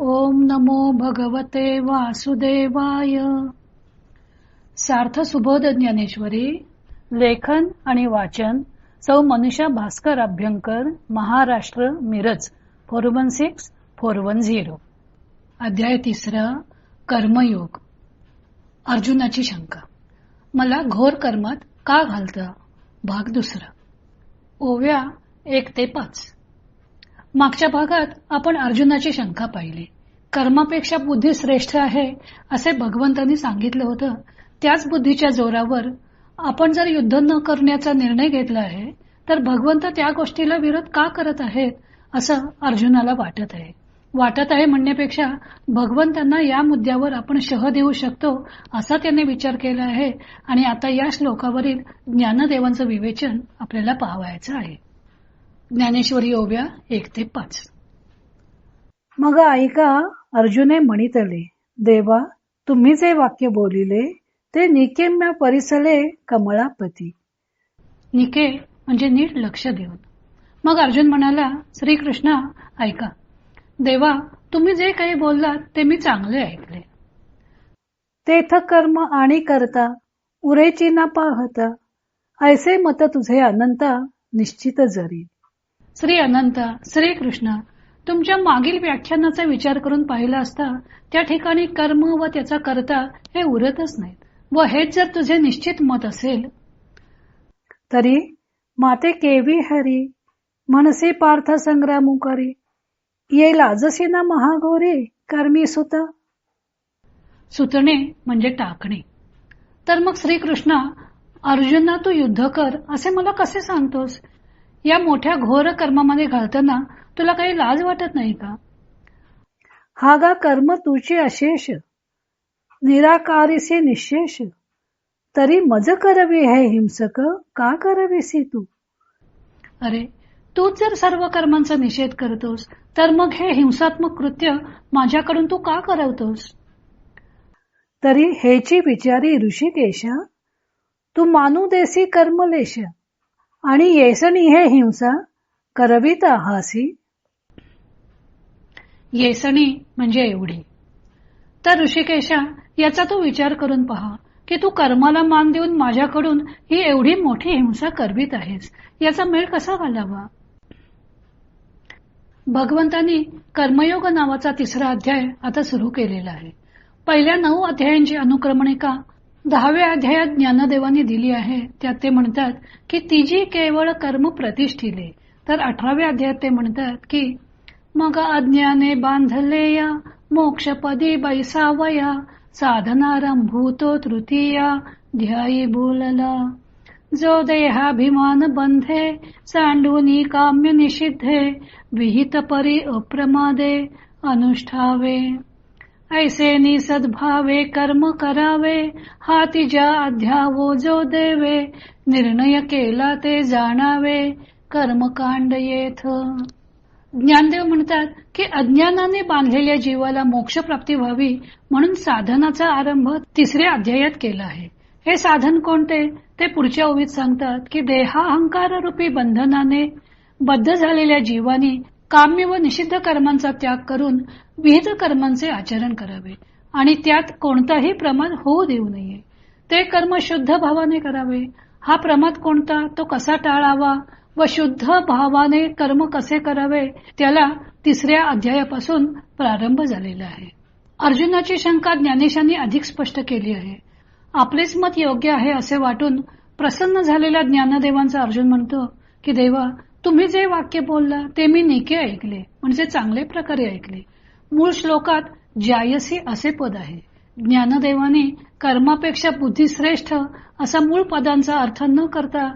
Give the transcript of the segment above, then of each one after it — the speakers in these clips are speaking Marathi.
ओम नमो भगवते वासुदेवाय. सार्थ सुबोध ज्ञानेश्वरी लेखन आणि वाचन Sau Manusha Bhaskar Abhyankar Maharashtra Miraj four one six four one zero. अध्याय तिसरा कर्मयोग. अर्जुनाची शंका. मला घोर कर्मात का घालतं? भाग दुसरा. ओव्या एक ते पाच. मागच्या भागात आपण अर्जुनाची शंका पाहिली. कर्मापेक्षा बुद्धी श्रेष्ठ आहे असे भगवंतांनी सांगितलं होतं. त्याच बुद्धीच्या जोरावर आपण जर युद्ध न करण्याचा निर्णय घेतला आहे तर भगवंत त्या गोष्टीला विरोध का करत आहेत असं अर्जुनाला वाटत आहे. वाटत आहे म्हणण्यापेक्षा भगवंतांना या मुद्द्यावर आपण शह देऊ शकतो असा त्याने विचार केला आहे. आणि आता या श्लोकावरील ज्ञानदेवांचं विवेचन आपल्याला पाहावायचं आहे. ज्ञानेश्वरी ओव्या एक ते पाच. मग ऐका अर्जुने म्हणितले देवा तुम्ही जे वाक्य बोलिले ते निकेम्य परिसले कमळापती. निके म्हणजे नीट लक्ष देऊन. मग अर्जुन म्हणाला श्रीकृष्ण ऐका. देवा तुम्ही जे काही बोललात ते मी चांगले ऐकले. तेथ कर्म आणि करता उरेची ना पाहता ऐसे मत तुझे अनंता निश्चित जरी. श्री अनंत श्री कृष्ण तुमच्या मागील व्याख्यानाचा विचार करून पाहिला असता त्या ठिकाणी कर्म व त्याचा करता हे उरतच नाहीत. व हेच जर तुझे निश्चित मत असेल. तरी माते केवी हरी मनसे पार्थ संग्रामू करी ये लाजसी ना महाघोरी कर्मी सुत. सुतणे म्हणजे टाकणे. तर मग श्रीकृष्ण अर्जुना तू युद्ध कर असे मला कसे सांगतोस? या मोठ्या घोर कर्मामध्ये घालताना तुला काही लाज वाटत नाही का? हा गा कर्म तुझे अशेष. निराकारीसे निशेष. तरी मज करवी हे हिंसक का करवीसी तू? अरे तूच जर सर्व कर्मांचा निषेध करतोस तर मग हे हिंसात्मक कृत्य माझ्याकडून तू का करवतोस? तरी हेची विचारी ऋषिकेशा तू मानू देसी कर्मलेश. आणि येसनी हे हिंसा करवीत हासी. येसणी म्हणजे एवढी. तर ऋषिकेशा याचा तू विचार करून पहा की तू कर्माला मान देऊन माझ्याकडून ही एवढी मोठी हिंसा करवीत आहेस याचा मेळ कसा घालावा? भगवंतांनी कर्मयोग नावाचा तिसरा अध्याय आता सुरू केलेला आहे. पहिल्या नऊ अध्यायांची अनुक्रमणिका दहाव्या अध्यायात ज्ञानदेवाने दिली आहे. त्यात ते म्हणतात की तिजी केवळ कर्म प्रतिष्ठिले तर अठराव्या अध्यायात ते म्हणतात की मग अज्ञाने बांधले या मोक्षपदी बैसावया साधनारंभूतो तृतीया ध्यायी बोलला. जो देहाभिमान बंधे सांडूनी काम्य निषिद्धे विहित परी अप्रमादे अनुष्ठावे. ऐसे निसद्भावे कर्म करावे हा तिच्या अध्यावो जो देवे निर्णय केला ते जाणावे कर्मकांड येथ. ज्ञानदेव म्हणतात की अज्ञानाने बांधलेल्या जीवाला मोक्षप्राप्ती व्हावी म्हणून साधनाचा आरंभ तिसऱ्या अध्यायात केला आहे. हे साधन कोणते? ते पुढच्या ओवीत सांगतात की देहाहंकार रूपी बंधनाने बद्ध झालेल्या जीवानी काम्य व निषिद्ध कर्मांचा त्याग करून विहित कर्मांचे आचरण करावे आणि त्यात कोणताही प्रमाद होऊ देऊ नये. ते कर्म शुद्ध भावाने करावे. हा प्रमाद कोणता तो कसा टाळावा व शुद्ध भावाने कर्म कसे करावे त्याला तिसऱ्या अध्यायापासून प्रारंभ झालेला आहे. अर्जुनाची शंका ज्ञानेशांनी अधिक स्पष्ट केली आहे. आपलेच मत योग्य आहे असे वाटून प्रसन्न झालेल्या ज्ञानदेवांचा अर्जुन म्हणतो की देवा तुम्ही जे वाक्य बोलला ते मी निके ऐकले म्हणजे चांगले प्रकारे ऐकले. मूळ श्लोकात जायसी असे पद आहे. ज्ञानदेवाने कर्मापेक्षा बुद्धी श्रेष्ठ असा मूळ पदांचा अर्थ न करता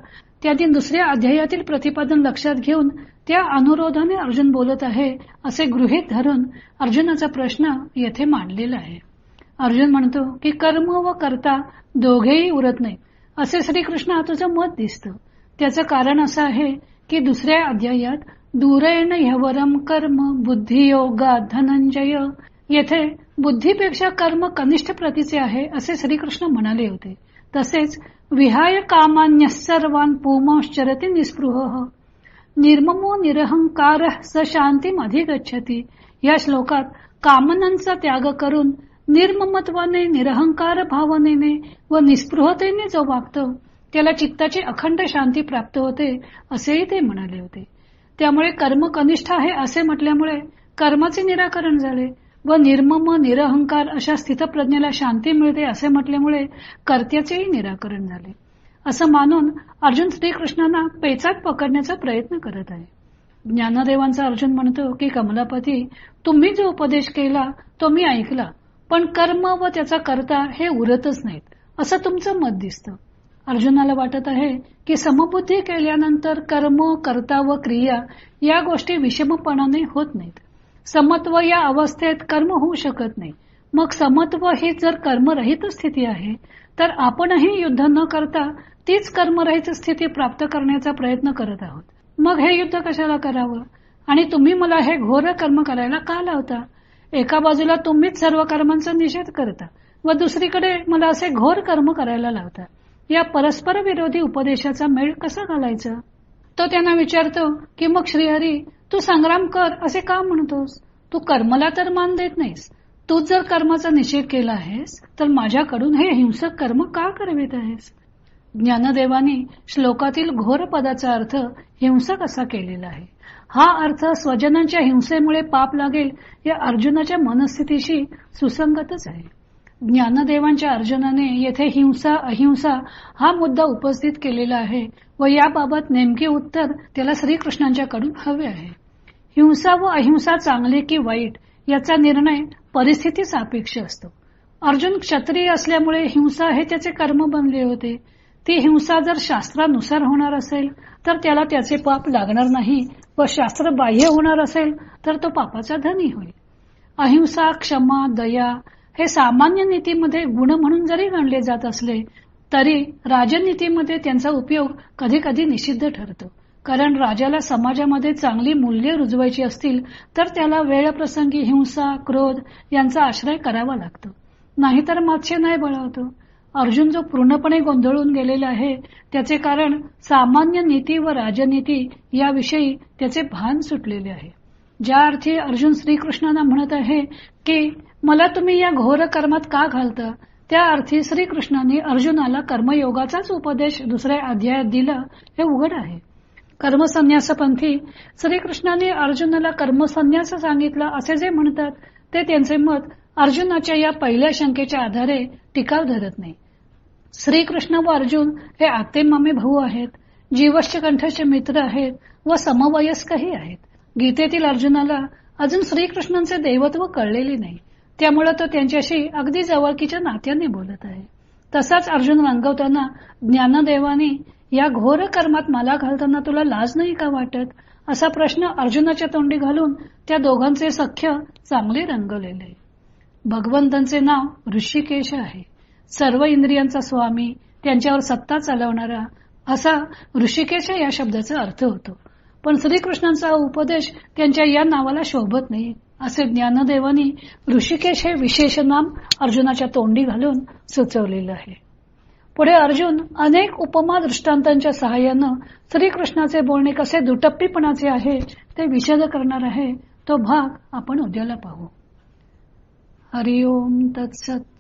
त्यांनी दुसऱ्या अध्यायातील प्रतिपादन लक्षात घेऊन त्या अनुरोधाने अर्जुन बोलत आहे असे गृहीत धरून अर्जुनाचा प्रश्न येथे मांडलेला आहे. अर्जुन म्हणतो की कर्म व कर्ता दोघेही उरत नाही असे श्रीकृष्ण तुझं मत दिसतं. त्याचं कारण असं आहे की दुसऱ्या अध्यायात दूरेण ह्यवरम कर्म बुद्धियोगा धनंजय. येथे बुद्धीपेक्षा कर्म कनिष्ठ प्रतीचे आहे असे श्रीकृष्ण म्हणाले होते. तसेच विहाय कामान्य सर्वान पुमाश्चरती निस्पृह. निर्ममो निरहंकार स शांती अधिगच्छती. या श्लोकात कामनांचा त्याग करून निर्ममत्वाने निरहंकार भावनेने व निस्पृहतेने जो वागतो त्याला चित्ताची अखंड शांती प्राप्त होते असेही ते म्हणाले होते. त्यामुळे कर्म कनिष्ठ आहे असे म्हटल्यामुळे कर्माचे निराकरण झाले व निर्मम निरहंकार अशा स्थितप्रज्ञेला शांती मिळते असे म्हटल्यामुळे कर्त्याचेही निराकरण झाले. असं मानून अर्जुन श्रीकृष्णांना पेचात पकडण्याचा प्रयत्न करत आहे. ज्ञानदेवांचा अर्जुन म्हणतो की कमलापती तुम्ही जो उपदेश केला तो मी ऐकला पण कर्म व त्याचा कर्ता हे उरतच नाहीत. असं तुमचं मत दिसतं. अर्जुनाला वाटत आहे की समबुद्धी केल्यानंतर कर्म कर्ता व क्रिया या गोष्टी विषमपणाने होत नाहीत. समत्व या अवस्थेत कर्म होऊ शकत नाही. मग समत्व ही जर कर्मरहित स्थिती आहे तर आपणही युद्ध न करता तीच कर्मरहित स्थिती प्राप्त करण्याचा प्रयत्न करत आहोत. मग हे युद्ध कशाला करावं? आणि तुम्ही मला हे घोर कर्म करायला का लावता? एका बाजूला तुम्हीच सर्व कर्मांचा निषेध करता व दुसरीकडे मला असे घोर कर्म करायला लावता. या परस्पर विरोधी उपदेशाचा मेळ कसा घालायचा? तो त्यांना विचारतो की मग श्रीहरी तू संग्राम कर असे का म्हणतोस? तू कर्मला तर मान देत नाहीस. तू जर कर्माचा निषेध केला आहेस तर माझ्याकडून हे हिंसक कर्म का करवित आहेस? ज्ञानदेवानी श्लोकातील घोर पदाचा अर्थ हिंसक असा केलेला आहे. हा अर्थ स्वजनांच्या हिंसेमुळे पाप लागेल या अर्जुनाच्या मनस्थितीशी सुसंगतच आहे. ज्ञानदेवांच्या अर्जुनाने येथे हिंसा अहिंसा हा मुद्दा उपस्थित केलेला आहे व याबाबत नेमके उत्तर त्याला श्रीकृष्णांच्याकडून हवे आहे. हिंसा व अहिंसा चांगली की वाईट याचा निर्णय परिस्थिती सापेक्ष असतो. अर्जुन क्षत्रिय असल्यामुळे हिंसा हे त्याचे कर्म बनले होते. ती हिंसा जर शास्त्रानुसार होणार असेल तर त्याला त्याचे पाप लागणार नाही व शास्त्र बाह्य होणार असेल तर तो पापाचा धनी होईल. अहिंसा क्षमा दया हे सामान्य नीतीमध्ये गुण म्हणून जरी गणले जात असले तरी राजनीतीमध्ये त्यांचा उपयोग कधी कधी निषिद्ध ठरतो. कारण राजाला समाजामध्ये चांगली मूल्य रुजवायची असतील तर त्याला वेळप्रसंगी हिंसा क्रोध यांचा आश्रय करावा लागतो. नाहीतर मात्शे नाही बळवतो. अर्जुन जो पूर्णपणे गोंधळून गेलेला आहे त्याचे कारण सामान्य नीती व राजनीती याविषयी त्याचे भान सुटलेले आहे. ज्या अर्थी अर्जुन श्रीकृष्णांना म्हणत आहे की मला तुम्ही या घोर कर्मात का घालता? त्या अर्थी श्रीकृष्णांनी अर्जुनाला कर्मयोगाचाच उपदेश दुसऱ्या अध्यायात दिला हे उघड आहे. कर्मसन्यासपंथी श्रीकृष्णांनी अर्जुनाला कर्मसन्यास सांगितला असे जे म्हणतात ते त्यांचे मत अर्जुनाच्या या पहिल्या शंकेच्या आधारे टिकाव धरत नाही. श्रीकृष्ण व अर्जुन हे आते मामे भाऊ आहेत जीवश्च कंठचे मित्र आहेत व समवयस्कही आहेत. गीतेतील अर्जुनाला अजून श्रीकृष्णांचे देवत्व कळलेले नाही. त्यामुळे तो त्यांच्याशी अगदी जवळकीच्या नात्याने बोलत आहे. तसाच अर्जुन रंगवताना ज्ञानदेवाने या घोर कर्मात मला घालताना तुला लाज नाही का वाटत? असा प्रश्न अर्जुनाच्या तोंडी घालून त्या दोघांचे सख्य चांगले रंगवलेले. भगवंतांचे नाव ऋषिकेश आहे. सर्व इंद्रियांचा स्वामी त्यांच्यावर सत्ता चालवणारा असा ऋषिकेश या शब्दाचा अर्थ होतो. पण श्रीकृष्णांचा उपदेश त्यांच्या या नावाला शोभत नाही. असे ज्ञानदेवानी ऋषिकेश हे विशेष नाम अर्जुनाच्या तोंडी घालून सुचवलेलं आहे. पुढे अर्जुन अनेक उपमा दृष्टांतांच्या सहाय्यानं श्रीकृष्णाचे बोलणे कसे दुटप्पीपणाचे आहे ते विशद करणार आहे तो भाग आपण उद्याला पाहू. हरिओम तत्सत